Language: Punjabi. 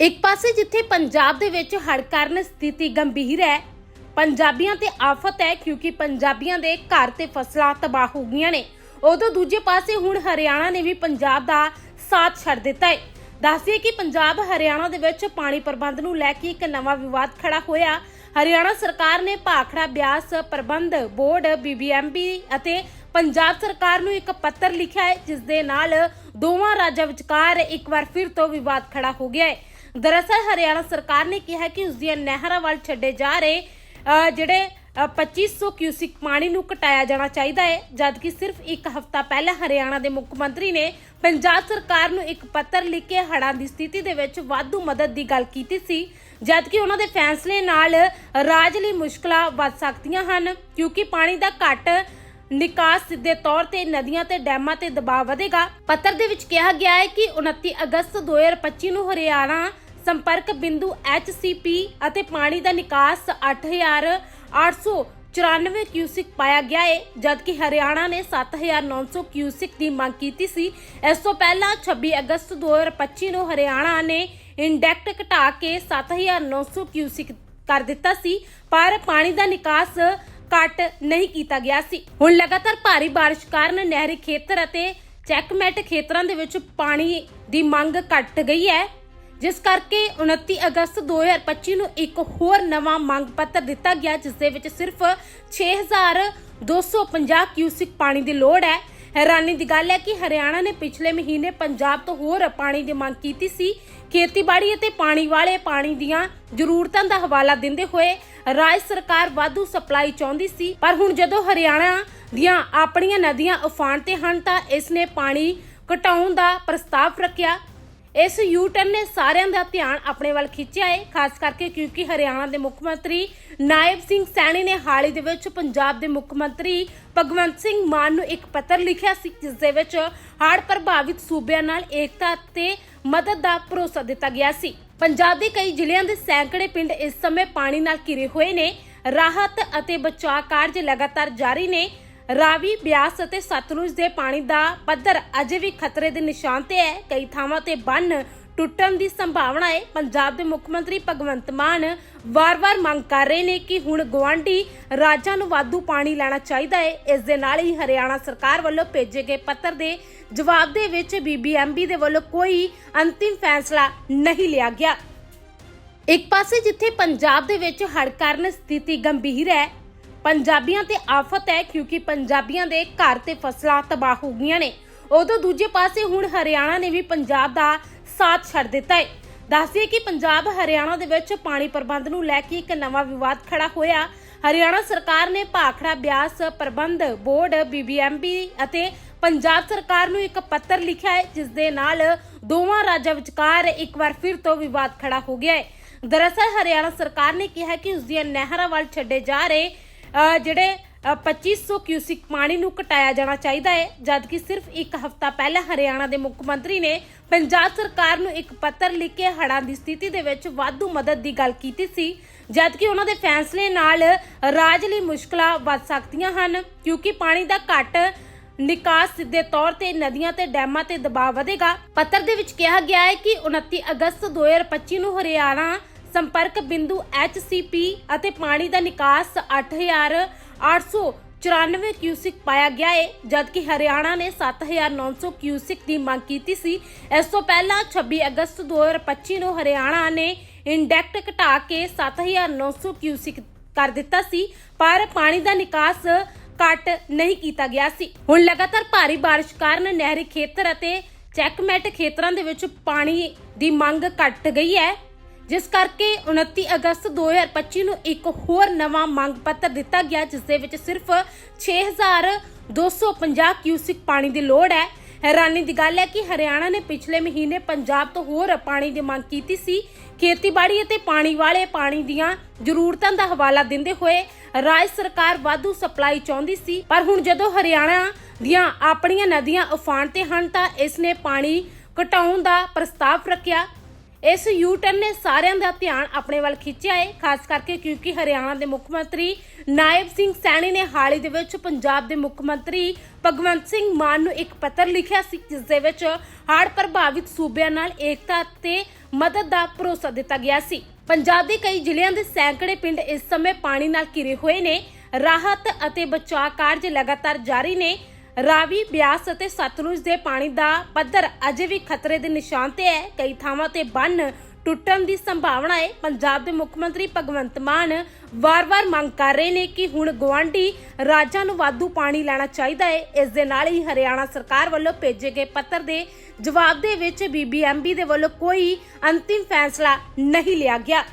ਇੱਕ ਪਾਸੇ ਜਿੱਥੇ ਪੰਜਾਬ ਦੇ ਵਿੱਚ ਹੜ ਕਾਰਨ ਸਥਿਤੀ ਗੰਭੀਰ ਹੈ, ਪੰਜਾਬੀਆਂ ਤੇ ਆਫਤ ਹੈ ਕਿਉਂਕਿ ਪੰਜਾਬੀਆਂ ਦੇ ਘਰ ਤੇ ਫਸਲਾਂ ਤਬਾਹ ਹੋ ਗਈਆਂ ਨੇ। ਉਦੋਂ ਦੂਜੇ ਪਾਸੇ ਹੁਣ ਹਰਿਆਣਾ ਨੇ ਵੀ ਪੰਜਾਬ ਦਾ ਸਾਥ ਛੱਡ ਦਿੱਤਾ ਹੈ। ਦੱਸਦੇ ਕਿ ਪੰਜਾਬ, ਹਰਿਆਣਾ ਦੇ ਵਿੱਚ ਪਾਣੀ ਪ੍ਰਬੰਧ ਨੂੰ ਲੈ ਕੇ ਇੱਕ ਨਵਾਂ ਵਿਵਾਦ ਖੜਾ ਹੋਇਆ। ਹਰਿਆਣਾ ਸਰਕਾਰ ਨੇ ਭਾਖੜਾ ਬਿਆਸ ਪ੍ਰਬੰਧ ਬੋਰਡ ਬੀਬੀਐਮਬੀ ਅਤੇ ਪੰਜਾਬ ਸਰਕਾਰ ਨੂੰ ਇੱਕ ਪੱਤਰ ਲਿਖਿਆ ਹੈ, ਜਿਸ ਦੇ ਨਾਲ ਦੋਵਾਂ ਰਾਜਾਂ ਵਿਚਕਾਰ ਇੱਕ ਵਾਰ ਫਿਰ ਤੋਂ ਵਿਵਾਦ ਖੜਾ ਹੋ ਗਿਆ ਹੈ। ਦਰਅਸਲ ਹਰਿਆਣਾ ਸਰਕਾਰ ਨੇ ਕਿਹਾ ਕਿ ਉਸ ਦੀਆਂ ਨਹਿਰਾਂ ਵੱਲ ਛੱਡੇ ਜਾ ਰਹੇ ਜਿਹੜੇ ਅ, 2500 ਕਿਊਸਿਕ ਪਾਣੀ ਨੂੰ ਘਟਾਇਆ ਜਾਣਾ ਚਾਹੀਦਾ ਹੈ ਜਦਕਿ ਸਿਰਫ ਇੱਕ ਹਫ਼ਤਾ ਪਹਿਲਾਂ ਹਰਿਆਣਾ ਦੇ ਮੁੱਖ ਮੰਤਰੀ ਨੇ ਪੰਜਾਬ ਸਰਕਾਰ ਨੂੰ ਇੱਕ ਪੱਤਰ ਲਿਖ ਕੇ ਹੜ੍ਹਾਂ ਦੀ ਸਥਿਤੀ ਦੇ ਵਿੱਚ ਵਾਧੂ ਮਦਦ ਦੀ ਗੱਲ ਕੀਤੀ ਸੀ ਜਦਕਿ ਉਹਨਾਂ ਦੇ ਫੈਸਲੇ ਨਾਲ ਰਾਜ ਲਈ ਮੁਸ਼ਕਲਾਂ ਵੱਧ ਸਕਦੀਆਂ ਹਨ ਕਿਉਂਕਿ ਪਾਣੀ ਦਾ ਘੱਟ ਨਿਕਾਸ ਸਿੱਧੇ ਤੌਰ ਤੇ ਨਦੀਆਂ ਤੇ ਡੈਮਾਂ ਤੇ ਦਬਾਅ ਵਧੇਗਾ। ਪੱਤਰ ਦੇ ਵਿੱਚ ਕਿਹਾ ਗਿਆ ਹੈ ਕਿ 29 ਅਗਸਤ 2025 ਨੂੰ ਹਰਿਆਣਾ ਸੰਪਰਕ ਬਿੰਦੂ HCP ਅਤੇ ਪਾਣੀ ਦਾ ਨਿਕਾਸ 8894 ਕਿਊਸਿਕ ਪਾਇਆ ਗਿਆ ਹੈ ਜਦਕਿ ਹਰਿਆਣਾ ਨੇ 7900 ਕਿਊਸਿਕ ਦੀ ਮੰਗ ਕੀਤੀ ਸੀ। ਇਸ ਤੋਂ ਪਹਿਲਾਂ 26 ਅਗਸਤ 2025 ਨੂੰ ਹਰਿਆਣਾ ਨੇ ਇੰਡੈਕਟ ਘਟਾ ਕੇ 7900 ਕਿਊਸਿਕ ਕਰ ਦਿੱਤਾ ਸੀ, ਪਰ ਪਾਣੀ ਦਾ ਨਿਕਾਸ ਘੱਟ ਨਹੀਂ ਕੀਤਾ ਗਿਆ ਸੀ। ਹੁਣ ਲਗਾਤਾਰ ਭਾਰੀ ਬਾਰਿਸ਼ ਕਾਰਨ ਨਹਿਰੀ ਖੇਤਰ ਅਤੇ ਚੈਕਮੈਟ ਖੇਤਰਾਂ ਦੇ ਵਿੱਚ ਪਾਣੀ ਦੀ ਮੰਗ ਘਟ ਗਈ ਹੈ। ਜਿਸ ਕਰਕੇ 29 ਅਗਸਤ 2025 ਨੂੰ ਇੱਕ ਹੋਰ ਨਵਾਂ ਮੰਗ ਪੱਤਰ ਦਿੱਤਾ ਗਿਆ, ਜਿਸ ਦੇ ਵਿੱਚ ਸਿਰਫ 6250 ਕਿਊਸਿਕ ਪਾਣੀ ਦੀ ਲੋੜ ਹੈ। ਹੈਰਾਨੀ ਦੀ ਗੱਲ ਹੈ ਕਿ ਹਰਿਆਣਾ ਨੇ ਪਿਛਲੇ ਮਹੀਨੇ ਪੰਜਾਬ ਤੋਂ ਹੋਰ ਪਾਣੀ ਦੀ ਮੰਗ ਕੀਤੀ ਸੀ। ਖੇਤੀਬਾੜੀ ਅਤੇ ਪਾਣੀ ਵਾਲੇ ਪਾਣੀ ਦੀਆਂ ਜ਼ਰੂਰਤਾਂ ਦਾ ਹਵਾਲਾ ਦਿੰਦੇ ਹੋਏ ਰਾਜ ਸਰਕਾਰ ਵਾਧੂ ਸਪਲਾਈ ਚਾਹੁੰਦੀ ਸੀ। ਪਰ ਹੁਣ ਜਦੋਂ ਹਰਿਆਣਾ ਦੀਆਂ ਆਪਣੀਆਂ ਨਦੀਆਂ ਉਫਾਨ ਤੇ ਹਨ, ਤਾਂ ਇਸ ਨੇ ਪਾਣੀ ਘਟਾਉਣ ਦਾ ਪ੍ਰਸਤਾਵ ਰੱਖਿਆ। ਇਸ ਯੂਟਰਨ ਨੇ ਸਾਰਿਆਂ ਦਾ ਧਿਆਨ ਆਪਣੇ ਵੱਲ ਖਿੱਚਿਆ ਹੈ ਖਾਸ ਕਰਕੇ ਕਿਉਂਕਿ ਹਰਿਆਣਾ ਦੇ ਮੁੱਖ ਮੰਤਰੀ ਨਾਇਬ ਸਿੰਘ ਸੈਣੀ ਨੇ ਹਾਲ ਹੀ ਦੇ ਵਿੱਚ ਪੰਜਾਬ ਦੇ ਮੁੱਖ ਮੰਤਰੀ ਭਗਵੰਤ ਸਿੰਘ ਮਾਨ ਨੂੰ ਇੱਕ ਪੱਤਰ ਲਿਖਿਆ ਸੀ, ਜਿਸ ਦੇ ਵਿੱਚ ਹੜ੍ਹ ਪ੍ਰਭਾਵਿਤ ਸੂਬਿਆਂ ਨਾਲ ਏਕਤਾ ਤੇ ਮਦਦ ਦਾ ਭਰੋਸਾ ਦਿੱਤਾ ਗਿਆ ਸੀ। ਪੰਜਾਬ ਦੇ ਕਈ ਜ਼ਿਲ੍ਹਿਆਂ ਦੇ ਸੈਂਕੜੇ ਪਿੰਡ ਇਸ ਸਮੇਂ ਪਾਣੀ ਨਾਲ ਘਿਰੇ ਹੋਏ ਨੇ, ਰਾਹਤ ਅਤੇ ਬਚਾਅ ਕਾਰਜ ਲਗਾਤਾਰ ਜਾਰੀ ਨੇ ਰਾਵੀ ਬਿਆਸ ਅਤੇ ਸਤਲੁਜ ਦੇ ਪਾਣੀ ਦਾ ਪੱਧਰ ਅਜੇ ਵੀ ਖਤਰੇ ਦੇ ਨਿਸ਼ਾਨ ਤੇ ਹੈ। ਕਈ ਥਾਵਾਂ ਤੇ ਬੰਨ ਟੁੱਟਣ ਦੀ ਸੰਭਾਵਨਾ ਹੈ। ਪੰਜਾਬ ਦੇ ਮੁੱਖ ਮੰਤਰੀ ਭਗਵੰਤ ਮਾਨ ਵਾਰ-ਵਾਰ ਮੰਗ ਕਰ ਰਹੇ ਨੇ ਕਿ ਹੁਣ ਗਵਾਂਢੀ ਰਾਜਾਂ ਨੂੰ ਵਾਧੂ ਪਾਣੀ ਲੈਣਾ ਚਾਹੀਦਾ ਹੈ। ਇਸ ਦੇ ਨਾਲ ਹੀ ਹਰਿਆਣਾ ਸਰਕਾਰ ਵੱਲੋਂ ਭੇਜੇ ਗਏ ਪੱਤਰ ਦੇ ਜਵਾਬ ਦੇ ਵਿੱਚ ਬੀਬੀਐਮਬੀ ਦੇ ਵੱਲੋਂ ਕੋਈ ਅੰਤਿਮ ਫੈਸਲਾ ਨਹੀਂ ਲਿਆ ਗਿਆ। ਇੱਕ ਪਾਸੇ ਜਿੱਥੇ ਪੰਜਾਬ ਦੇ ਵਿੱਚ ਹੜ ਕਾਰਨ ਸਥਿਤੀ ਗੰਭੀਰ ਹੈ ਪੰਜਾਬੀਆਂ ਤੇ ਆਫਤ ਹੈ ਕਿਉਂਕਿ ਪੰਜਾਬੀਆਂ ਦੇ ਘਰ ਤੇ ਫਸਲਾਂ ਤਬਾਹ ਹੋ ਗਈਆਂ ਨੇ। ਉਦੋਂ ਦੂਜੇ ਪਾਸੇ ਹੁਣ ਹਰਿਆਣਾ ਨੇ ਵੀ ਪੰਜਾਬ ਦਾ ਸਾਥ ਛੱਡ ਦਿੱਤਾ ਹੈ। ਦੱਸਦੇ ਕਿ ਪੰਜਾਬ ਹਰਿਆਣਾ ਦੇ ਵਿੱਚ ਪਾਣੀ ਪ੍ਰਬੰਧ ਨੂੰ ਲੈ ਕੇ ਇੱਕ ਨਵਾਂ ਵਿਵਾਦ ਖੜਾ ਹੋਇਆ। ਹਰਿਆਣਾ ਸਰਕਾਰ ਨੇ ਭਾਖੜਾ ਬਿਆਸ ਪ੍ਰਬੰਧ ਬੋਰਡ, ਬੀਬੀਐਮਬੀ ਅਤੇ ਪੰਜਾਬ ਸਰਕਾਰ ਨੂੰ ਇੱਕ ਪੱਤਰ ਲਿਖਿਆ ਹੈ ਜਿਸ ਦੇ ਨਾਲ ਦੋਵਾਂ ਰਾਜਾਂ ਵਿਚਕਾਰ ਇੱਕ ਵਾਰ ਫਿਰ ਤੋਂ ਵਿਵਾਦ ਖੜਾ ਹੋ ਗਿਆ ਹੈ। ਦਰਅਸਲ ਹਰਿਆਣਾ ਸਰਕਾਰ ਨੇ ਕਿਹਾ ਕਿ ਉਸ ਦੀਆਂ ਨਹਿਰਾਂ ਵੱਲ ਛੱਡੇ ਜਾ ਰਹੇ ਜਿਹੜੇ 2500 ਕਿਊਸਿਕ ਪਾਣੀ ਨੂੰ ਘਟਾਇਆ ਜਾਣਾ ਚਾਹੀਦਾ ਹੈ, ਜਦਕਿ ਸਿਰਫ ਇੱਕ ਹਫ਼ਤਾ ਪਹਿਲਾਂ ਹਰਿਆਣਾ ਦੇ ਮੁੱਖ ਮੰਤਰੀ ਨੇ ਪੰਜਾਬ ਸਰਕਾਰ ਨੂੰ ਇੱਕ ਪੱਤਰ ਲਿਖ ਕੇ ਹੜ੍ਹਾਂ ਦੀ ਸਥਿਤੀ ਦੇ ਵਿੱਚ ਵਾਧੂ ਮਦਦ ਦੀ ਗੱਲ ਕੀਤੀ ਸੀ, ਜਦਕਿ ਉਹਨਾਂ ਦੇ ਫੈਸਲੇ ਨਾਲ ਰਾਜ ਲਈ ਮੁਸ਼ਕਲਾਂ ਵੱਧ ਸਕਦੀਆਂ ਹਨ, ਕਿਉਂਕਿ ਪਾਣੀ ਦਾ ਘੱਟ ਨਿਕਾਸ ਸਿੱਧੇ ਤੌਰ ਤੇ ਨਦੀਆਂ ਤੇ ਡੈਮਾਂ ਤੇ ਦਬਾਅ ਵਧੇਗਾ। ਪੱਤਰ ਦੇ ਵਿੱਚ ਕਿਹਾ ਗਿਆ ਹੈ ਕਿ 29 ਅਗਸਤ 2025 ਨੂੰ ਹਰਿਆਣਾ ਸੰਪਰਕ ਬਿੰਦੂ HCP ਅਤੇ ਪਾਣੀ ਦਾ ਨਿਕਾਸ 8894 ਕਿਊਸਿਕ ਪਾਇਆ ਗਿਆ ਹੈ ਜਦਕਿ ਹਰਿਆਣਾ ਨੇ 7900 ਕਿਊਸਿਕ ਦੀ ਮੰਗ ਕੀਤੀ ਸੀ। ਇਸ ਤੋਂ ਪਹਿਲਾਂ 26 ਅਗਸਤ 2025 ਨੂੰ ਹਰਿਆਣਾ ਨੇ ਇੰਡੈਕਟ ਘਟਾ ਕੇ 7900 ਕਿਊਸਿਕ ਕਰ ਦਿੱਤਾ ਸੀ, ਪਰ ਪਾਣੀ ਦਾ ਨਿਕਾਸ ਘੱਟ ਨਹੀਂ ਕੀਤਾ ਗਿਆ ਸੀ। ਹੁਣ ਲਗਾਤਾਰ ਭਾਰੀ ਬਾਰਿਸ਼ ਕਾਰਨ ਨਹਿਰੀ ਖੇਤਰ ਅਤੇ ਚੈਕਮੈਟ ਖੇਤਰਾਂ ਦੇ ਵਿੱਚ ਪਾਣੀ ਦੀ ਮੰਗ ਘਟ ਗਈ ਹੈ। ਜਿਸ ਕਰਕੇ 29 ਅਗਸਤ 2025 ਨੂੰ ਇੱਕ ਹੋਰ ਨਵਾਂ ਮੰਗ ਪੱਤਰ ਦਿੱਤਾ ਗਿਆ, ਜਿਸ ਦੇ ਵਿੱਚ ਸਿਰਫ 6250 ਕਿਊਸਿਕ ਪਾਣੀ ਦੀ ਲੋੜ ਹੈ। ਹੈਰਾਨੀ ਦੀ ਗੱਲ ਹੈ ਕਿ ਹਰਿਆਣਾ ਨੇ ਪਿਛਲੇ ਮਹੀਨੇ ਪੰਜਾਬ ਤੋਂ ਹੋਰ ਪਾਣੀ ਦੀ ਮੰਗ ਕੀਤੀ ਸੀ। ਖੇਤੀਬਾੜੀ ਅਤੇ ਪਾਣੀ ਵਾਲੇ ਪਾਣੀ ਦੀਆਂ ਜ਼ਰੂਰਤਾਂ ਦਾ ਹਵਾਲਾ ਦਿੰਦੇ ਹੋਏ ਰਾਜ ਸਰਕਾਰ ਵਾਧੂ ਸਪਲਾਈ ਚਾਹੁੰਦੀ ਸੀ। ਪਰ ਹੁਣ ਜਦੋਂ ਹਰਿਆਣਾ ਦੀਆਂ ਆਪਣੀਆਂ ਨਦੀਆਂ ਉਫਾਨ ਤੇ ਹਨ, ਤਾਂ ਇਸ ਨੇ ਪਾਣੀ ਘਟਾਉਣ ਦਾ ਪ੍ਰਸਤਾਵ ਰੱਖਿਆ। ਇਸ ਯੂ ਟਰਨ ਨੇ ਸਾਰਿਆਂ ਦਾ ਧਿਆਨ ਆਪਣੇ ਵੱਲ ਖਿੱਚਿਆ ਹੈ ਖਾਸ ਕਰਕੇ ਕਿਉਂਕਿ ਹਰਿਆਣਾ ਦੇ ਮੁੱਖ ਮੰਤਰੀ ਨਾਇਬ ਸਿੰਘ ਸੈਣੀ ਨੇ ਹਾਲ ਹੀ ਦੇ ਵਿੱਚ ਪੰਜਾਬ ਦੇ ਮੁੱਖ ਮੰਤਰੀ ਭਗਵੰਤ ਸਿੰਘ ਮਾਨ ਨੂੰ ਇੱਕ ਪੱਤਰ ਲਿਖਿਆ ਸੀ, ਜਿਸ ਦੇ ਵਿੱਚ ਹੜ੍ਹ ਪ੍ਰਭਾਵਿਤ ਸੂਬਿਆਂ ਨਾਲ ਏਕਤਾ ਤੇ ਮਦਦ ਦਾ ਭਰੋਸਾ ਦਿੱਤਾ ਗਿਆ ਸੀ। ਪੰਜਾਬ ਦੇ ਕਈ ਜ਼ਿਲ੍ਹਿਆਂ ਦੇ ਸੈਂਕੜੇ ਪਿੰਡ ਇਸ ਸਮੇਂ ਪਾਣੀ ਨਾਲ ਘਿਰੇ ਹੋਏ ਨੇ, ਰਾਹਤ ਅਤੇ ਬਚਾਅ ਕਾਰਜ ਲਗਾਤਾਰ ਜਾਰੀ ਨੇ ਰਾਵੀ ਬਿਆਸ ਅਤੇ ਸਤਲੁਜ ਦੇ ਪਾਣੀ ਦਾ ਪੱਧਰ ਅਜੇ ਵੀ ਖਤਰੇ ਦੇ ਨਿਸ਼ਾਨ ਤੇ ਹੈ। ਕਈ ਥਾਵਾਂ ਤੇ ਬੰਨ ਟੁੱਟਣ ਦੀ ਸੰਭਾਵਨਾ ਹੈ। ਪੰਜਾਬ ਦੇ ਮੁੱਖ ਮੰਤਰੀ ਭਗਵੰਤ ਮਾਨ ਵਾਰ-ਵਾਰ ਮੰਗ ਕਰ ਰਹੇ ਨੇ ਕਿ ਹੁਣ ਗਵਾਂਢੀ ਰਾਜਾਂ ਨੂੰ ਵਾਧੂ ਪਾਣੀ ਲੈਣਾ ਚਾਹੀਦਾ ਹੈ। ਇਸ ਦੇ ਨਾਲ ਹੀ ਹਰਿਆਣਾ ਸਰਕਾਰ ਵੱਲੋਂ ਭੇਜੇ ਗਏ ਪੱਤਰ ਦੇ ਜਵਾਬ ਦੇ ਵਿੱਚ ਬੀਬੀਐਮਬੀ ਦੇ ਵੱਲੋਂ ਕੋਈ ਅੰਤਿਮ ਫੈਸਲਾ ਨਹੀਂ ਲਿਆ ਗਿਆ।